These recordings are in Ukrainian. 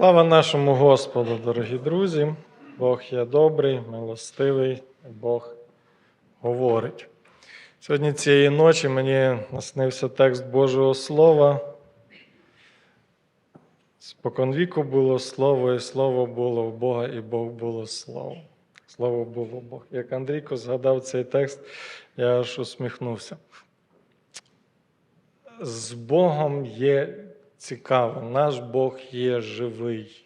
Слава нашому Господу, дорогі друзі! Бог є добрий, милостивий, Бог говорить. Сьогодні цієї ночі мені наснився текст Божого Слова. Споконвіку було Слово, і Слово було в Бога, і Бог було Слово. Слово було Бог. Як Андрійко згадав цей текст, я аж усміхнувся. З Богом є цікаво, наш Бог є живий.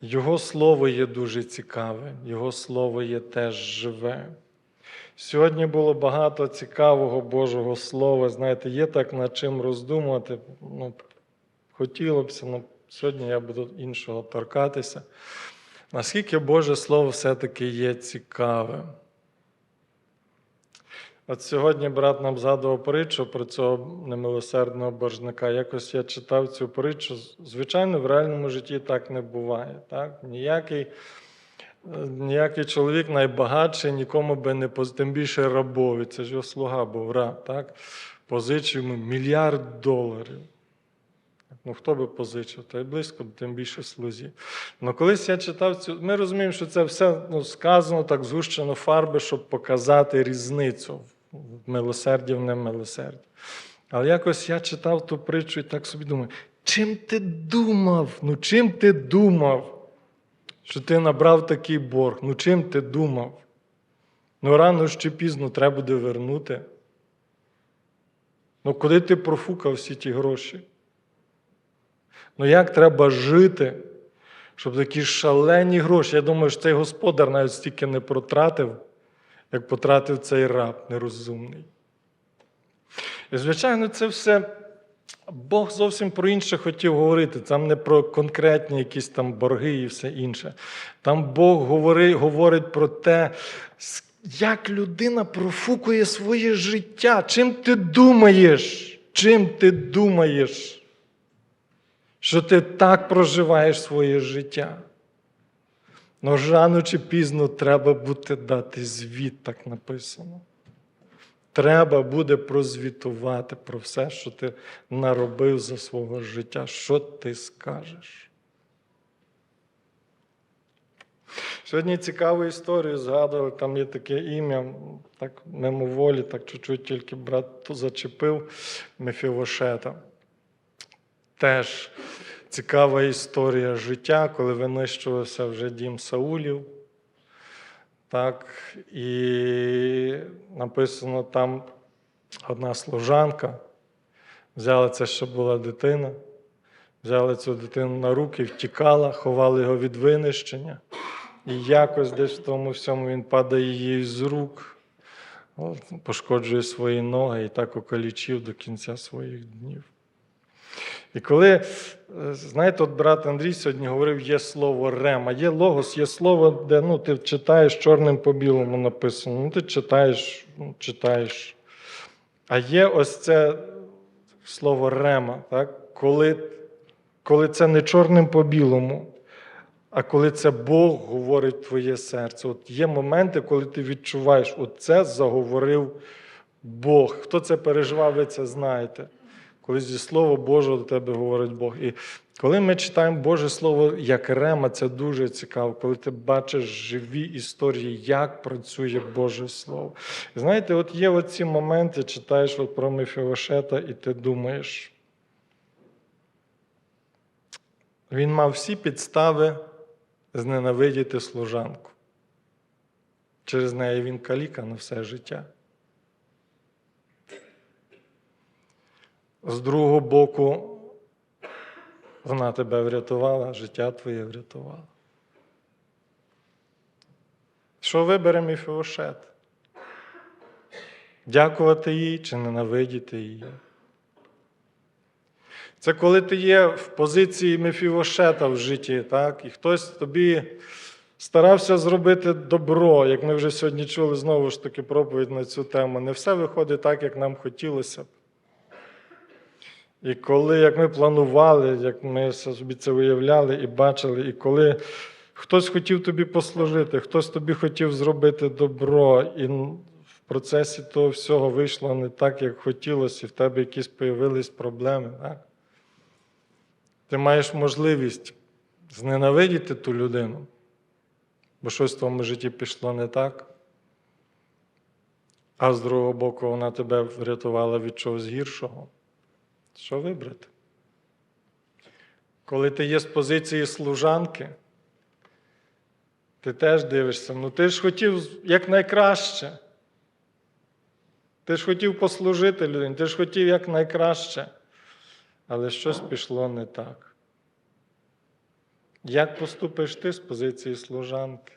Його слово є дуже цікаве, Його слово є теж живе. Сьогодні було багато цікавого Божого Слова. Знаєте, є так над чим роздумувати. Ну, хотілося б, але сьогодні я буду іншого торкатися. Наскільки Боже Слово все-таки є цікаве? От сьогодні брат нам згадував притчу про цього немилосердного боржника. Якось я читав цю притчу. Звичайно, в реальному житті так не буває. Так? Ніякий, ніякий чоловік найбагатший нікому би не поз... тим більше рабові. Це ж його слуга був раб. Так? Позичив йому мільярд доларів. Ну, хто би позичив, то й близько, тим більше слузі. Ну, колись я читав цю, ми розуміємо, що це все ну, сказано так згущено фарби, щоб показати різницю в милосерді, в немилосерді. Але якось я читав ту притчу і так собі думаю, чим ти думав? Ну чим ти думав, що ти набрав такий борг? Ну чим ти думав? Ну рано чи пізно треба буде вернути. Ну, куди ти профукав всі ті гроші? Ну як треба жити, щоб такі шалені гроші? Я думаю, що цей господар навіть стільки не протратив, як потратив цей раб нерозумний. І, звичайно, це все Бог зовсім про інше хотів говорити. Там не про конкретні якісь там борги і все інше. Там Бог говорить, говорить про те, як людина профукує своє життя. Чим ти думаєш? Чим ти думаєш? що ти так проживаєш своє життя. Но рано чи пізно треба буде дати звіт, так написано. Треба буде прозвітувати про все, що ти наробив за свого життя. Що ти скажеш? Сьогодні цікаву історію згадували, там є таке ім'я, так мимоволі, так чуть-чуть тільки брат зачепив Мефівошета. Теж цікава історія життя, коли винищувався вже дім Саулів. Так, І написано там одна служанка. Взяла це, що була дитина, взяла цю дитину на руки, втікала, ховали його від винищення. І якось десь в тому всьому він падає їй з рук, пошкоджує свої ноги і так окалічив до кінця своїх днів. І коли, знаєте, от брат Андрій сьогодні говорив, є слово рема, є логос, є слово, де ну, ти читаєш чорним по білому написано. Ну, ти читаєш, ну, читаєш. А є ось це слово рема, так? коли коли це не чорним по білому, а коли це Бог говорить твоє серце. От Є моменти, коли ти відчуваєш, от це заговорив Бог. Хто це переживав, ви це знаєте коли зі Слова Божого до тебе говорить Бог. І коли ми читаємо Боже Слово як рема, це дуже цікаво, коли ти бачиш живі історії, як працює Боже Слово. І знаєте, от є оці моменти, читаєш от про Мефілошета, і ти думаєш. Він мав всі підстави зненавидіти служанку. Через неї він каліка на все життя. З другого боку, вона тебе врятувала, життя твоє врятувала. Що вибере Міфіошет? Дякувати їй чи ненавидіти її? Це коли ти є в позиції Мефівошета в житті, так? і хтось тобі старався зробити добро, як ми вже сьогодні чули знову ж таки проповідь на цю тему. Не все виходить так, як нам хотілося б. І коли, як ми планували, як ми собі це уявляли і бачили, і коли хтось хотів тобі послужити, хтось тобі хотів зробити добро, і в процесі того всього вийшло не так, як хотілося, і в тебе якісь появились проблеми. Так? Ти маєш можливість зненавидіти ту людину, бо щось в твоєму житті пішло не так. А з другого боку, вона тебе врятувала від чогось гіршого. Що вибрати? Коли ти є з позиції служанки, ти теж дивишся, ну ти ж хотів якнайкраще. Ти ж хотів послужити людині, ти ж хотів якнайкраще. Але щось пішло не так. Як поступиш ти з позиції служанки?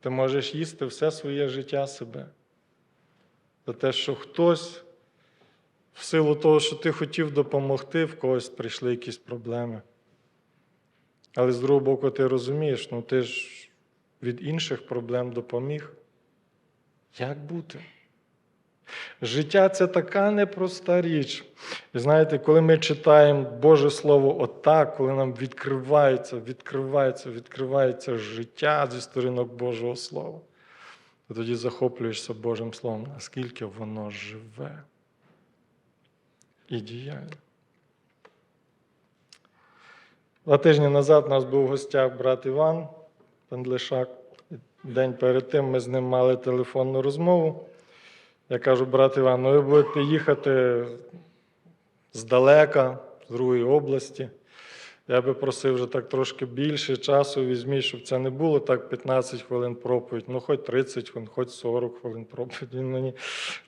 Ти можеш їсти все своє життя себе. За те, що хтось, в силу того, що ти хотів допомогти, в когось прийшли якісь проблеми. Але з другого боку, ти розумієш, ну ти ж від інших проблем допоміг. Як бути? Життя це така непроста річ. І знаєте, коли ми читаємо Боже Слово отак, коли нам відкривається, відкривається, відкривається життя зі сторінок Божого Слова, то тоді захоплюєшся Божим Словом, наскільки воно живе і діяльне. Два тижні назад у нас був в гостях брат Іван Пендлишак. День перед тим ми з ним мали телефонну розмову. Я кажу, брат Іван, ну ви будете їхати здалека, з другої області. Я би просив вже так трошки більше часу візьміть, щоб це не було так 15 хвилин проповідь, ну хоч 30 хвилин, хоч 40 хвилин проповідь. Він мені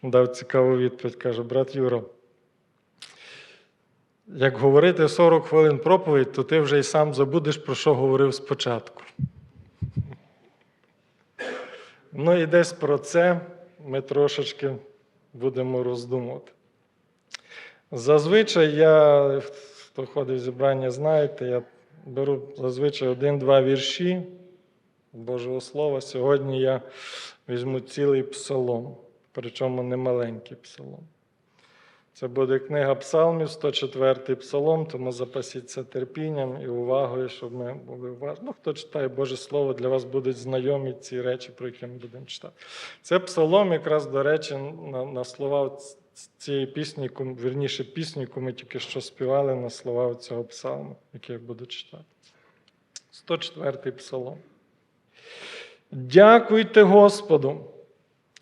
дав цікаву відповідь. Каже, брат Юро, як говорити 40 хвилин проповідь, то ти вже й сам забудеш, про що говорив спочатку. Ну і десь про це ми трошечки будемо роздумувати. Зазвичай я, хто ходить в зібрання, знаєте, я беру зазвичай один-два вірші Божого Слова. Сьогодні я візьму цілий псалом, причому не маленький псалом. Це буде книга Псалмів, 104 псалом, тому запасіться терпінням і увагою, щоб ми були уважні. Ну, хто читає Боже Слово, для вас будуть знайомі ці речі, про які ми будемо читати. Це псалом, якраз, до речі, на, на слова цієї пісні, вірніше пісні, яку ми тільки що співали на слова цього псалму, який я буду читати. 104 псалом. Дякуйте Господу.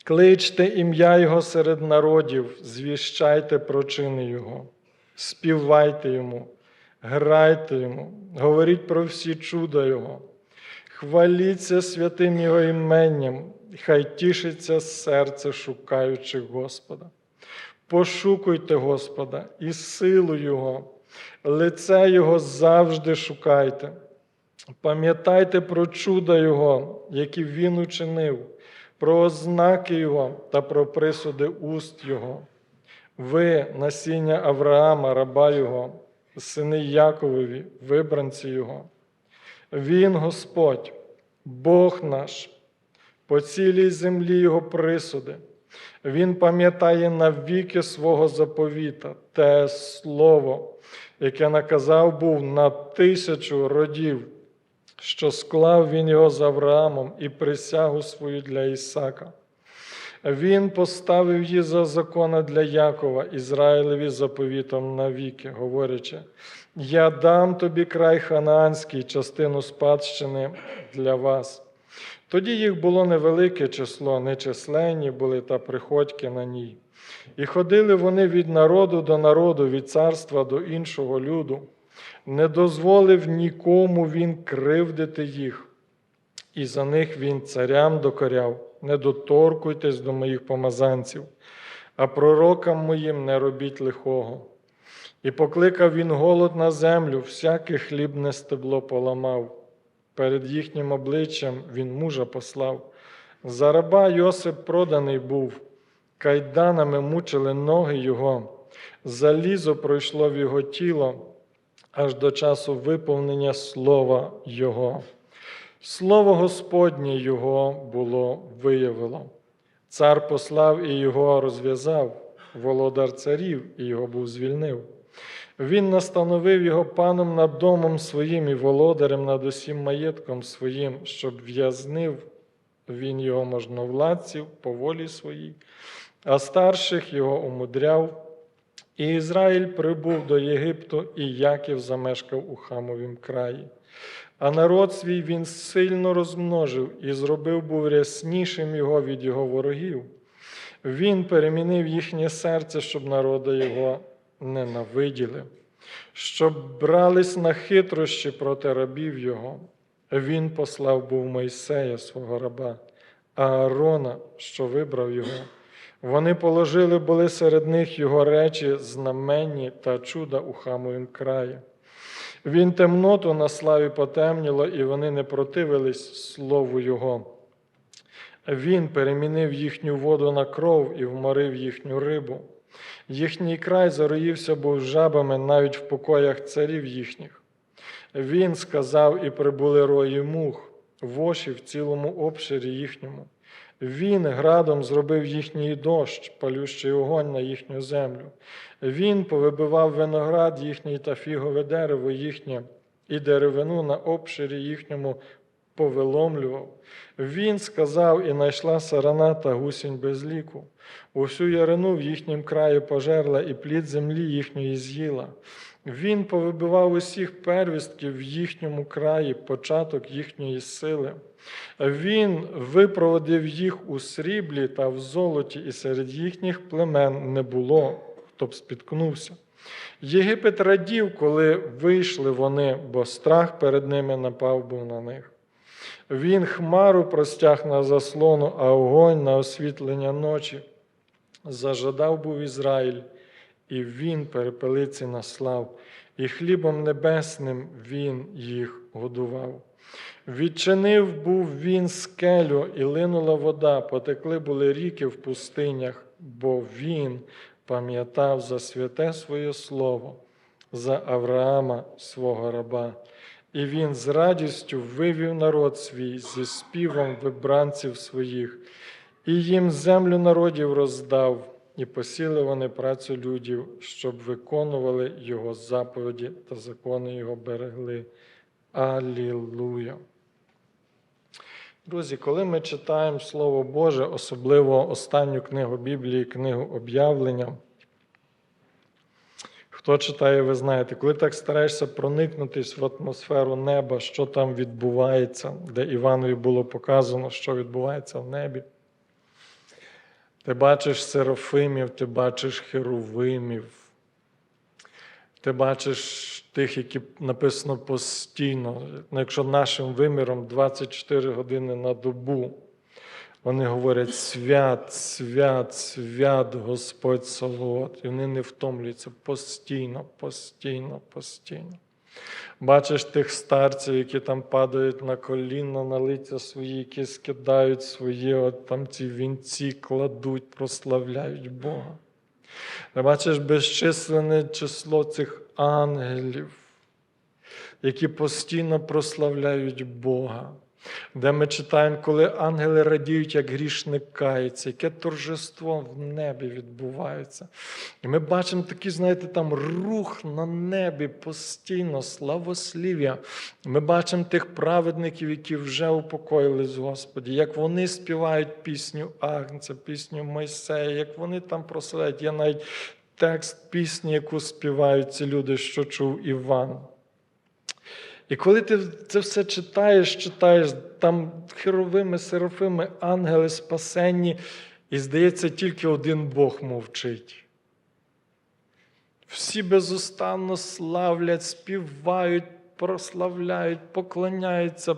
Кличте ім'я Його серед народів, звіщайте про чини Його, співайте Йому, грайте Йому, говоріть про всі чуда Його, хваліться святим Його іменням, хай тішиться серце шукаючих Господа. Пошукуйте Господа і силу Його, лице Його завжди шукайте. Пам'ятайте про чуда Його, які Він учинив про ознаки Його та про присуди уст Його. Ви, насіння Авраама, раба Його, сини Яковові, вибранці Його. Він, Господь, Бог наш, по цілій землі Його присуди. Він пам'ятає навіки свого заповіта, те слово, яке наказав був на тисячу родів що склав він його з Авраамом і присягу свою для Ісака. Він поставив її за закона для Якова, Ізраїлеві заповітом навіки, говорячи: Я дам тобі край ханаанський, частину спадщини для вас. Тоді їх було невелике число, нечисленні були та приходьки на ній. І ходили вони від народу до народу, від царства до іншого люду не дозволив нікому він кривдити їх, і за них він царям докоряв, не доторкуйтесь до моїх помазанців, а пророкам моїм не робіть лихого. І покликав він голод на землю, всяке хлібне стебло поламав. Перед їхнім обличчям він мужа послав. За раба Йосип проданий був, кайданами мучили ноги його, залізо пройшло в його тіло аж до часу виповнення слова Його. Слово Господнє Його було виявило. Цар послав і його розв'язав, володар царів і його був звільнив. Він настановив його паном над домом своїм і володарем над усім маєтком своїм, щоб в'язнив він його можновладців по волі своїй, а старших його умудряв І Ізраїль прибув до Єгипту, і Яків замешкав у Хамовім краї. А народ свій він сильно розмножив і зробив був ряснішим його від його ворогів. Він перемінив їхнє серце, щоб народи його ненавиділи, щоб брались на хитрощі проти рабів його. Він послав був Мойсея, свого раба, Аарона, що вибрав його. Вони положили були серед них його речі, знаменні та чуда у Хамовім краї. Він темноту на славі потемніло, і вони не противились слову Його. Він перемінив їхню воду на кров і вморив їхню рибу. Їхній край зароївся був жабами навіть в покоях царів їхніх. Він сказав, і прибули рої мух, воші в цілому обширі їхньому. Він градом зробив їхній дощ, палющий огонь на їхню землю. Він повибивав виноград їхній та фігове дерево їхнє, і деревину на обширі їхньому повиломлював. Він сказав, і найшла сарана та гусінь без ліку. Усю ярину в їхнім краї пожерла, і плід землі їхньої з'їла. Він повибивав усіх первістків в їхньому краї, початок їхньої сили. Він випроводив їх у сріблі та в золоті, і серед їхніх племен не було, хто б спіткнувся. Єгипет радів, коли вийшли вони, бо страх перед ними напав був на них. Він хмару простяг на заслону, а огонь на освітлення ночі. Зажадав був Ізраїль, і він перепелиці наслав, і хлібом небесним він їх годував. Відчинив був він скелю, і линула вода, потекли були ріки в пустинях, бо він пам'ятав за святе своє слово, за Авраама, свого раба. І він з радістю вивів народ свій зі співом вибранців своїх, і їм землю народів роздав, і посіли вони працю людів, щоб виконували його заповіді та закони його берегли. Алілуя. Друзі, коли ми читаємо Слово Боже, особливо останню книгу Біблії, книгу об'явлення, хто читає, ви знаєте, коли так стараєшся проникнутись в атмосферу неба, що там відбувається, де Іванові було показано, що відбувається в небі. Ти бачиш серафимів, ти бачиш херовимів, ти бачиш тих, які написано постійно. Ну, Якщо нашим виміром 24 години на добу, вони говорять свят, свят, свят Господь Солод. І вони не втомлюються постійно, постійно, постійно. Бачиш тих старців, які там падають на коліна, на лиця свої, які скидають свої, от там ці вінці кладуть, прославляють Бога. Ти бачиш безчисленне число цих ангелів, які постійно прославляють Бога. Де ми читаємо, коли ангели радіють, як грішник кається, яке торжество в небі відбувається. І ми бачимо такий, знаєте, там рух на небі постійно, славослів'я. Ми бачимо тих праведників, які вже упокоїлись, Господі, як вони співають пісню Агнця, пісню Мойсея, як вони там прославляють. Є навіть текст пісні, яку співають ці люди, що чув Іван. І коли ти це все читаєш, читаєш, там херовими, серафими, ангели спасенні, і здається, тільки один Бог мовчить. Всі безустанно славлять, співають, прославляють, поклоняються,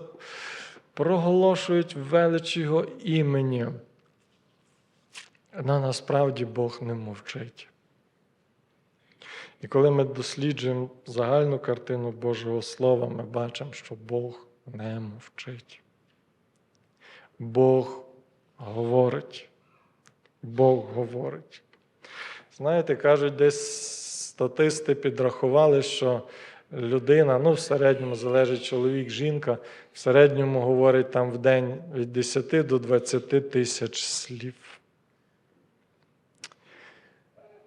проголошують велич Його імені. Але насправді Бог не мовчить. І коли ми досліджуємо загальну картину Божого Слова, ми бачимо, що Бог не мовчить. Бог говорить. Бог говорить. Знаєте, кажуть, десь статисти підрахували, що людина, ну, в середньому залежить чоловік, жінка, в середньому говорить там в день від 10 до 20 тисяч слів.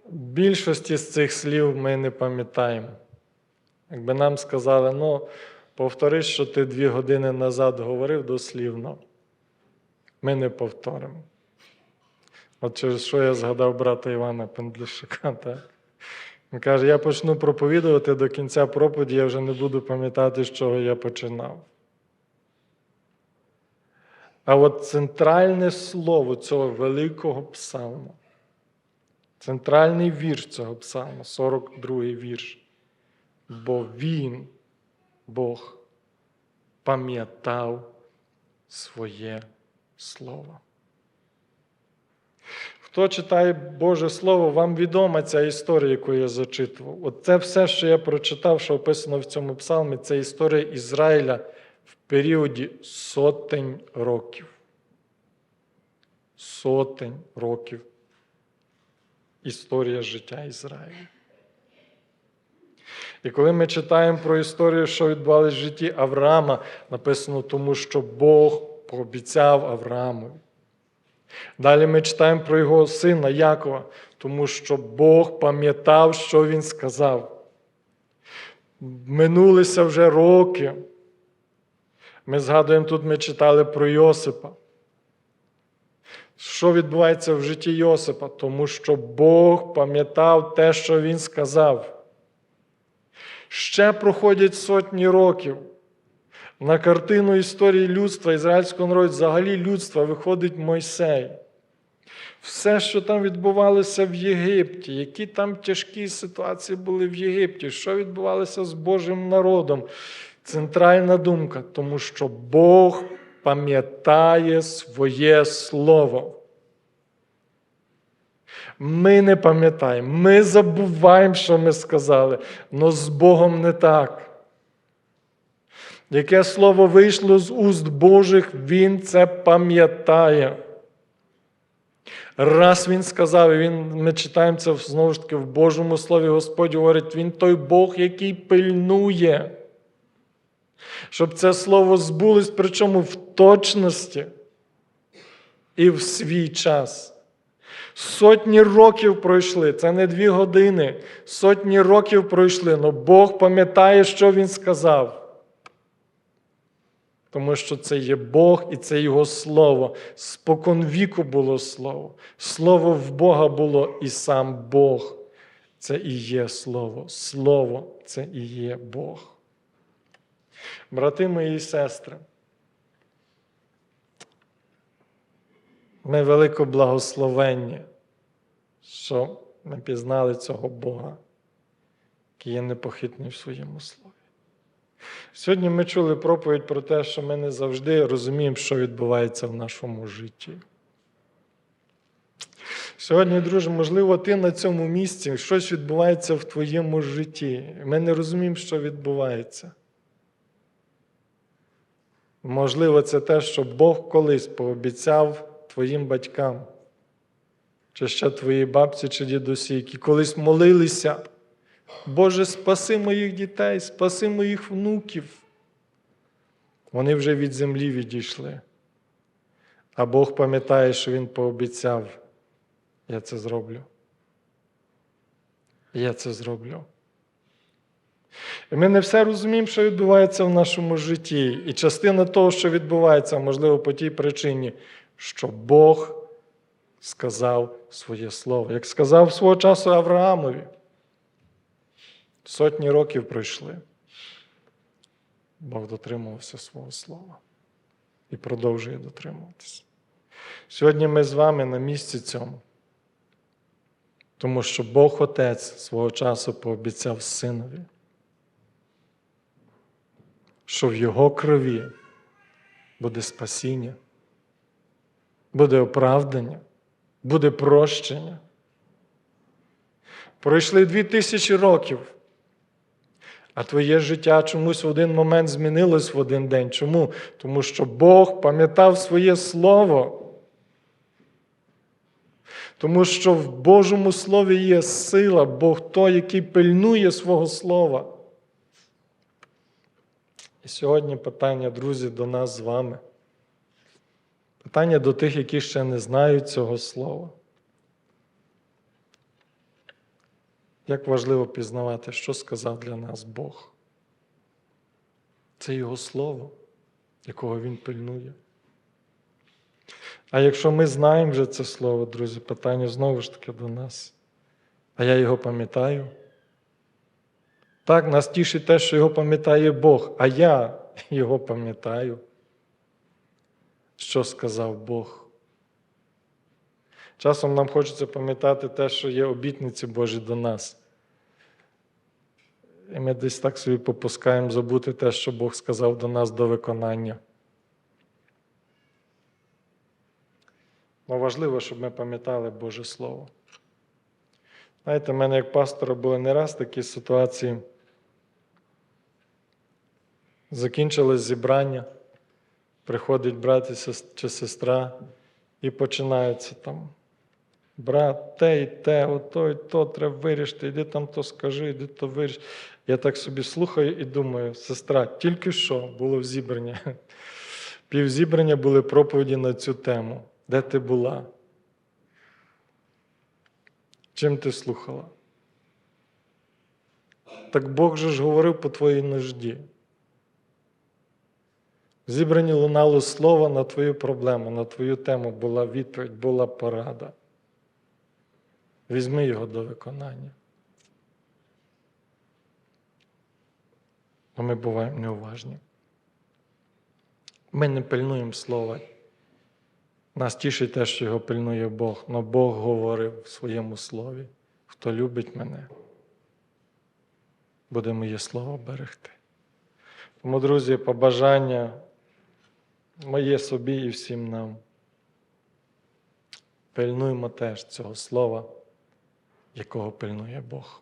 Більшості з цих слів ми не пам'ятаємо. Якби нам сказали, ну, повтори, що ти дві години назад говорив дослівно, ми не повторимо. От через що я згадав брата Івана Пендлишика, так? Він каже, я почну проповідувати до кінця проповіді, я вже не буду пам'ятати, з чого я починав. А от центральне слово цього великого псалму, центральний вірш цього псалму, 42-й вірш. Бо він, Бог, пам'ятав своє слово. Хто читає Боже Слово, вам відома ця історія, яку я зачитував. От це все, що я прочитав, що описано в цьому псалмі, це історія Ізраїля в періоді сотень років. Сотень років. Історія життя Ізраїля. І коли ми читаємо про історію, що відбувалося в житті Авраама, написано тому, що Бог пообіцяв Авраамові. Далі ми читаємо про його сина Якова, тому що Бог пам'ятав, що він сказав. Минулися вже роки. Ми згадуємо тут, ми читали про Йосипа. Що відбувається в житті Йосипа? Тому що Бог пам'ятав те, що він сказав. Ще проходять сотні років. На картину історії людства, ізраїльського народу, взагалі людства, виходить Мойсей. Все, що там відбувалося в Єгипті, які там тяжкі ситуації були в Єгипті, що відбувалося з Божим народом. Центральна думка, тому що Бог пам'ятає своє слово. Ми не пам'ятаємо, ми забуваємо, що ми сказали, але з Богом не так. Яке слово вийшло з уст Божих, Він це пам'ятає. Раз він сказав, він, ми читаємо це знову ж таки в Божому Слові Господь говорить, Він той Бог, який пильнує, щоб це слово збулось, причому в точності і в свій час. Сотні років пройшли, це не дві години. Сотні років пройшли, але Бог пам'ятає, що Він сказав. Тому що це є Бог і це Його Слово. Спокон віку було Слово. Слово в Бога було і сам Бог. Це і є Слово. Слово це і є Бог. Брати мої і сестри, ми велико благословенні, що ми пізнали цього Бога, який є непохитний в своєму слові. Сьогодні ми чули проповідь про те, що ми не завжди розуміємо, що відбувається в нашому житті. Сьогодні, друже, можливо, ти на цьому місці щось відбувається в твоєму житті. Ми не розуміємо, що відбувається. Можливо, це те, що Бог колись пообіцяв твоїм батькам, чи ще твоїй бабці чи дідусі, які колись молилися. Боже, спаси моїх дітей, спаси моїх внуків. Вони вже від землі відійшли. А Бог пам'ятає, що Він пообіцяв, я це зроблю. Я це зроблю. І ми не все розуміємо, що відбувається в нашому житті. І частина того, що відбувається, можливо, по тій причині, що Бог сказав своє слово. Як сказав свого часу Авраамові. Сотні років пройшли. Бог дотримувався свого слова і продовжує дотримуватися. Сьогодні ми з вами на місці цьому, тому що Бог Отець свого часу пообіцяв синові, що в Його крові буде спасіння, буде оправдання, буде прощення. Пройшли дві тисячі років. А твоє життя чомусь в один момент змінилось в один день. Чому? Тому що Бог пам'ятав своє Слово. Тому що в Божому Слові є сила, Бог той, який пильнує свого Слова. І сьогодні питання, друзі, до нас з вами. Питання до тих, які ще не знають цього слова. Як важливо пізнавати, що сказав для нас Бог. Це Його Слово, якого Він пильнує. А якщо ми знаємо вже це слово, друзі, питання знову ж таки до нас. А я його пам'ятаю, Так, нас тішить те, що його пам'ятає Бог, а я його пам'ятаю. Що сказав Бог? Часом нам хочеться пам'ятати те, що є обітниці Божі до нас. І ми десь так собі попускаємо забути те, що Бог сказав до нас до виконання. Але важливо, щоб ми пам'ятали Боже Слово. Знаєте, в мене як пастора були не раз такі ситуації. Закінчилось зібрання, приходить брат чи сестра, і починається там. Брат, те і те, ото і то треба вирішити, іди там то скажи, іди то виріш. Я так собі слухаю і думаю, сестра, тільки що було в зібрання. Пів зібрання були проповіді на цю тему. Де ти була? Чим ти слухала? Так Бог же ж говорив по твоїй нужді. В зібранні лунало слово на твою проблему, на твою тему була відповідь, була порада. Візьми його до виконання. А ми буваємо неуважні. Ми не пильнуємо слова. Нас тішить те, що його пильнує Бог, але Бог говорив в своєму слові, хто любить мене, буде моє слово берегти. Тому, друзі, побажання моє собі і всім нам. Пильнуємо теж цього слова, якого пильнує Бог.